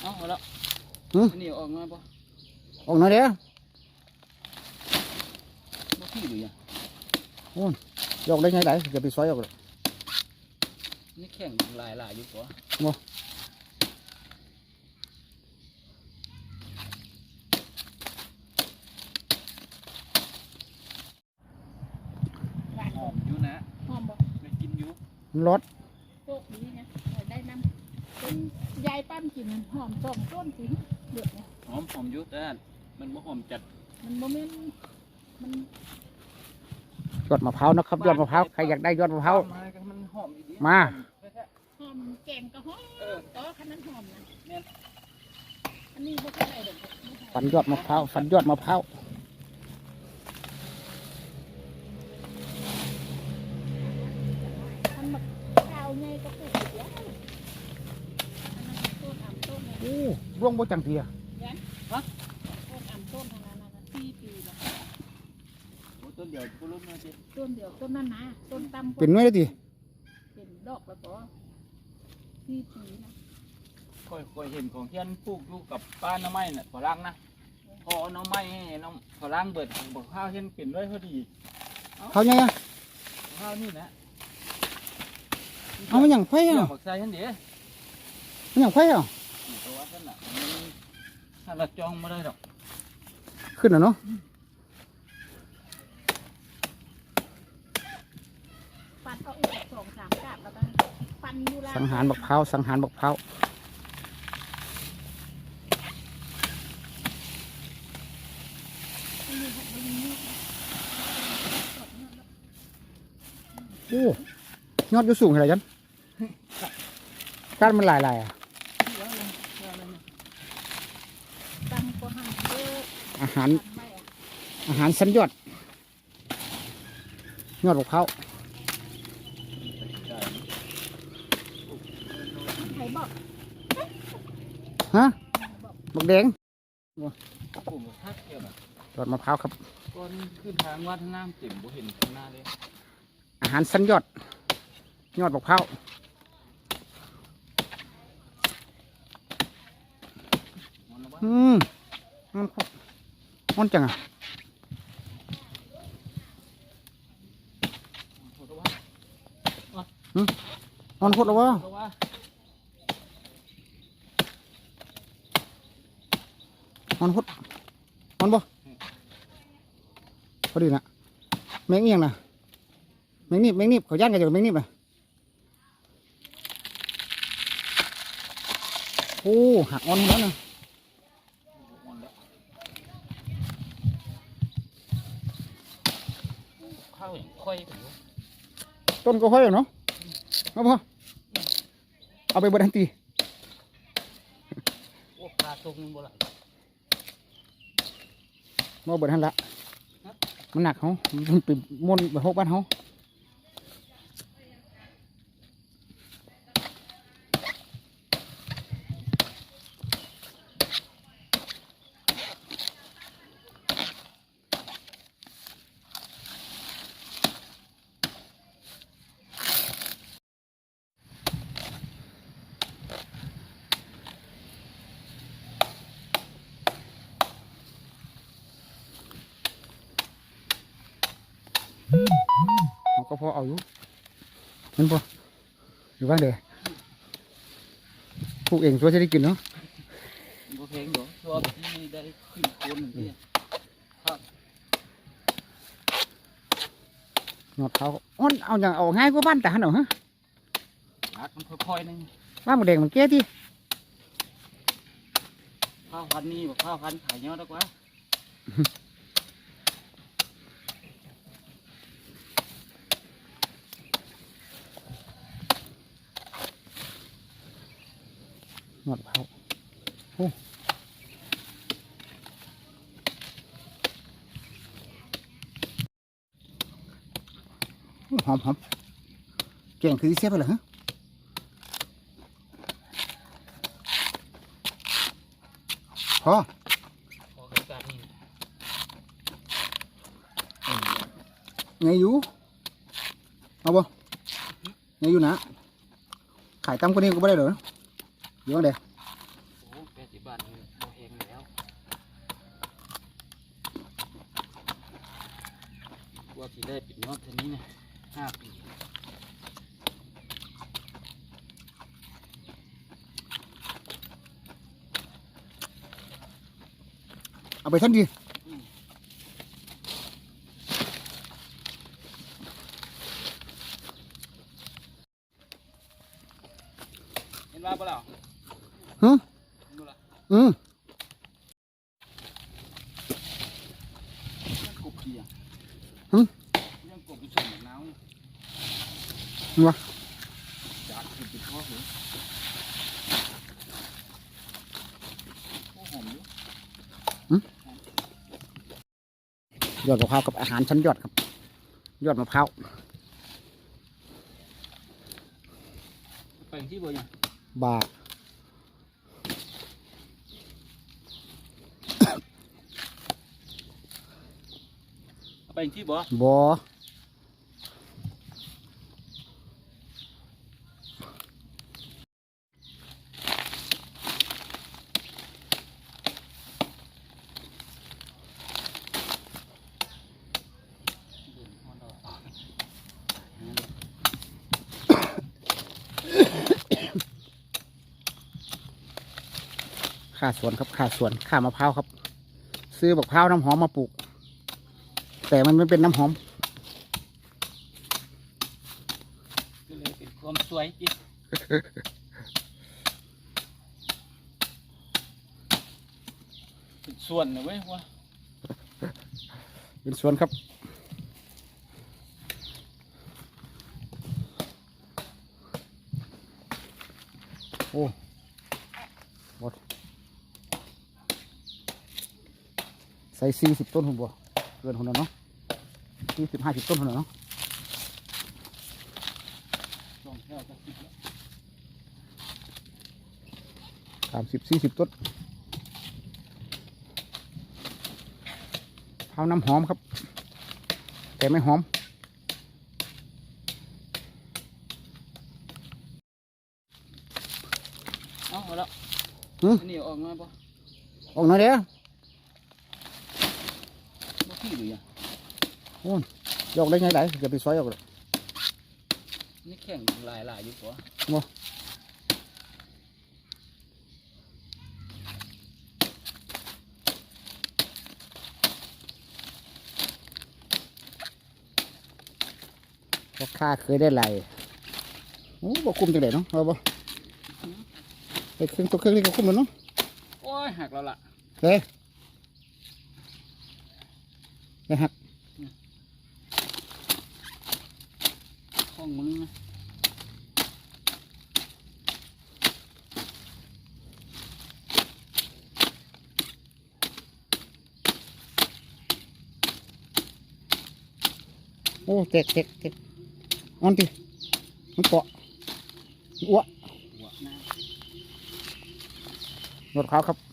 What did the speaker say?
เอาเอาแล้วหืมอันนี้ออกมาปะออกหน่อยเด้อบ่ขี้หรือยังยกได้ไงได้อย่าไปซอยออกเลยนี่แข็งหลายหลายอยู่ปะบ่หอมอยู่นะหอมบอกไม่กินอยู่มันรส โชคดีนะได้น้ำเป็นยายปั้มกินมันหอมสองต้นสิเดือดเนี่ยหอมหอมอยู่แต่มันบ่หอมจัด มันโมเมนมันยอดมะพร้าวนะครับยอดมะพร้าวใครอยากได้ยอดมะพร้าวมากันมันหอมดีมาหอมแกงก็หอมเออก็ขนาดหอมนะแม่นอันนี้ไม่ใช่อะไรเด็กฟันยอดมะพร้าวฟันยอดมะพร้าว บ่จังเทียต้นทางนั้นนะสี่ปีละโอ้ต้นเดียวกูรู้มาสิต้นเดียวต้นนั้นนะต้นตำเป็นหน้อยเลยติเป็นดอกแล้วก็สี่ปีนะค่อยค่อยเห็นของเทียนปลูกอยู่กับป้าหน้ำไม้น่ะฝรั่งนะพอน้ำไม้ให้น้ำฝรั่งเบิดบอกข้าวเห็นเป็นด้วยพอดีเขาไงอะข้าวนี่นะเอามาอย่างไฟเกี่ยวอะบักใส่เห็นเด้มาอย่างไฟอะ ตัวว่าท่านน่ะมันถ้าเราจองไม่ได้หรอกขึ้นอะเนาะฟันเอาอีกสองสามกาบแล้วก็ฟันอยู่ล่าสังหารบักพร้าสังหารบักพร้าโอ้ยอดอยู่สูงเท่าไหร่จันกานมันหลายๆอะ ตำก็หั่นเยอะ อา หารหั่นไม่อะอาหารสันยอดยอดบักพร้าวใครบอกฮะบอกบักแดงปลูกทักเกี่ยวแบบยอดมะพร้าวครับก้อนขึ้นทางวัดน้ำเต็มบ่เห็นข้างหน้าเลยอาหารสันยอด ยอดบักพร้าวมันว่าอืมมัน มันจังอะมันพูดแล้วว่าเพราะว่ามันพูดมันบ่พอดีนะแมงเอียงนะแมงนิบแมงนิบเขาย่างกันจากแมงนิบนะโอ้หักอ่อนแล้วนะ มันแล้ว ข้าวอย่างค่อยไปอยู่ต้นก็ค่อยอยู่เนาะเอาพอเอาไปบดทันทีโอ้ปลาตรงนึงบ่ล่ะมาบดทันละมันหนักเขามันเป็นมนต์แบบหกบ้านเขา เขาก็ พอเอาอยู่เห็นปะอยู่บ้านเด้อปลูกเองตัวจะได้กินเนาะบ่เพลงเดี๋ยวตัวที่ได้ขึ้นโคนนี่หนอดเขาอ้อนเอาอย่างเอาง่ายกว่าบ้านแต่หันเอาฮะรักมันค่อยๆนึงบ้านหมูแดงมันแก่ที่ข้าวพันนี่บ่ข้าวพันขายเยอะดีกว่า หอมหอมแกงคือเสียไปเหรอฮะพอไงอยู่เอาบ่ไงอยู่นะขายตั้มคนนี้ก็ไม่ได้หรอเยัะเด็กว่าที่ได้ปิดนอกทีนี้นะ ห้าปีเอาไปท่านดีเห็นว่าเปล่า ฮะ เห็นบ่ล่ะ อืม ยังกบเกียร์ หึ ยังกบอยู่ส่วนหนาวนี่ วะจากคือปิดพ่อเหรอโอ้หอมอยู่ยอดมะพร้าวกับอาหารชั้นยอดครับ ยอดมะพร้าวไปที่เบอร์ยังบาเอาไปที่เบอร์บ ค่าสวนครับค่าสวนค่ามะพร้าวครับ ซื้อมะพร้าวน้ำหอมมาปลูก แต่มันไม่เป็นน้ำหอมก็เลยเป็นความสวยจิเป็นส่วนนะเว้ยว่าเป็นสวนครับ โอ้หมด ใส่สี่สิบต้นหุ่นบัวเกินหุ่นแล้วเนาะสี่สิบห้าสิบต้นหุ่นแล้วเนาะสองแถวจะสิบแล้วสามสิบสี่สิบต้นเผาน้ำหอมครับ แต่ไม่หอมเอาเอาแล้วหึอันนี้ออกมาปะออกหน่อยเด้อ บ่ขี้หรือยังยกได้ไงได้อย่าไปซอยออกเลยนี่แข็งหลายหลายอยู่ปะบ่ราคาเคยได้ไหลายโอ้บ่คุ้มจังไดเนาะเอาบ่ไปเครื่องตัวเครื่องนี้ก็คุ้มแล้วเนาะ โอ้ยหักแล้วล่ะเฮ้ย ไปหักข้องมึงนะโอ้เจ็กเจ็กเจ็กเอ่อนติมันเกาะอ้วหัวหน้าหนวดขาวครับ